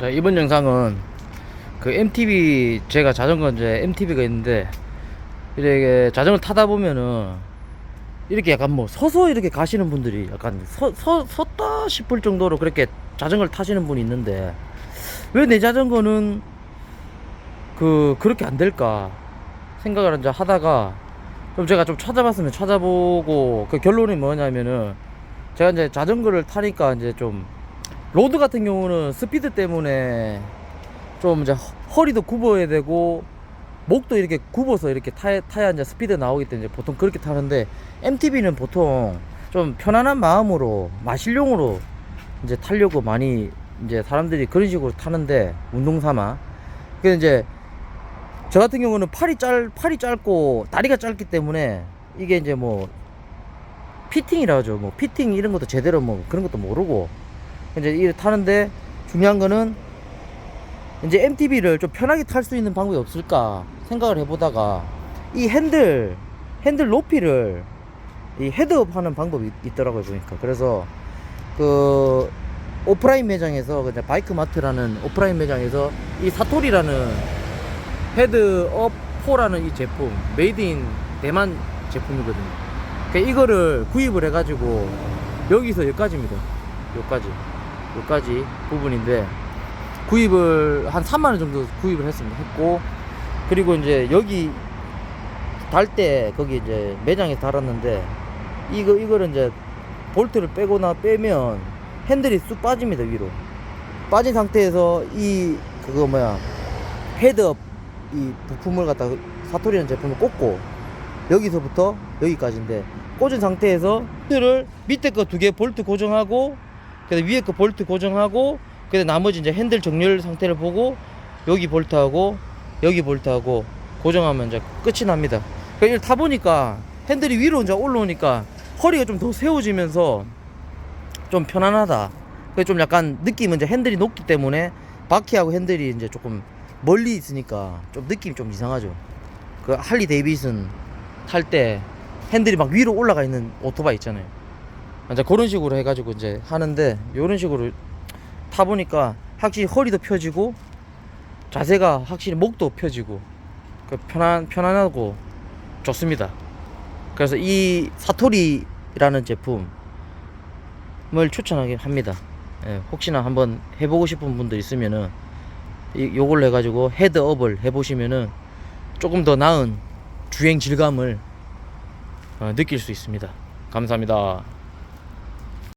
자, 이번 영상은 그 MTB 제가 자전거 이제 MTB가 있는데 이렇게 자전거 타다 보면은 이렇게 약간 뭐 서서 이렇게 가시는 분들이 약간 서, 서, 섰다 싶을 정도로 그렇게 자전거를 타시는 분이 있는데 왜 내 자전거는 그 그렇게 안 될까 생각을 이제 하다가 좀 제가 좀 찾아봤으면 찾아보고 그 결론이 뭐냐면은 제가 이제 자전거를 타니까 이제 좀 로드 같은 경우는 스피드 때문에 좀 이제 허- 허리도 굽어야 되고 목도 이렇게 굽어서 이렇게 타야, 타야 이제 스피드 나오기 때문에 보통 그렇게 타는데 MTB는 보통 좀 편안한 마음으로 마실용으로 이제 타려고 많이 이제 사람들이 그런 식으로 타는데 운동 삼아. 그래서 이제 저 같은 경우는 팔이 짧 팔이 짧고 다리가 짧기 때문에 이게 이제 뭐 피팅이라 하죠. 뭐 피팅 이런 것도 제대로 뭐 그런 것도 모르고 이제 이래 타는데 중요한 거는 이제 MTB를 좀 편하게 탈 수 있는 방법이 없을까 생각을 해보다가 이 핸들 핸들 높이를 이 헤드업 하는 방법이 있- 있더라고요 보니까. 그래서 그 오프라인 매장에서 그냥 바이크 마트라는 오프라인 매장에서 이 사토리라는 헤드업 4라는 이 제품 메이드 인 대만 제품이거든요. 그러니까 이거를 구입을 해가지고 여기서 여기까지입니다. 여기까지 여기까지 부분인데 구입을 한 3만 원 정도 구입을 했습니다. 했고 그리고 이제 여기 달 때 거기 이제 매장에 달았는데 이거 이거를 이제 볼트를 빼거나 빼면 핸들이 쑥 빠집니다 위로. 빠진 상태에서 이 그거 뭐야 헤드업 이 부품을 갖다 사토리라는 제품을 꽂고 여기서부터 여기까지인데 꽂은 상태에서 핸들을 밑에 거 두 개 볼트 고정하고 그다음 위에 거 볼트 고정하고 그다음 나머지 이제 핸들 정렬 상태를 보고 여기 볼트하고 여기 볼트하고 고정하면 이제 끝이 납니다. 그러니까 이걸 타 보니까 핸들이 위로 이제 올라오니까 허리가 좀 더 세워지면서 좀 편안하다. 그좀 약간 느낌은 이제 핸들이 높기 때문에 바퀴하고 핸들이 이제 조금 멀리 있으니까 좀 느낌이 좀 이상하죠. 그 할리 데이비슨 탈 때 핸들이 막 위로 올라가 있는 오토바이 있잖아요. 이제 그런 식으로 해가지고 이제 하는데 이런 식으로 타 보니까 확실히 허리도 펴지고 자세가 확실히 목도 펴지고 그 편안 편안하고 좋습니다. 그래서 이 사토리라는 제품을 추천하긴 합니다. 예, 혹시나 한번 해보고 싶은 분들 있으면은 이, 요걸로 해가지고 헤드업을 해보시면은 조금 더 나은 주행 질감을 어, 느낄 수 있습니다. 감사합니다.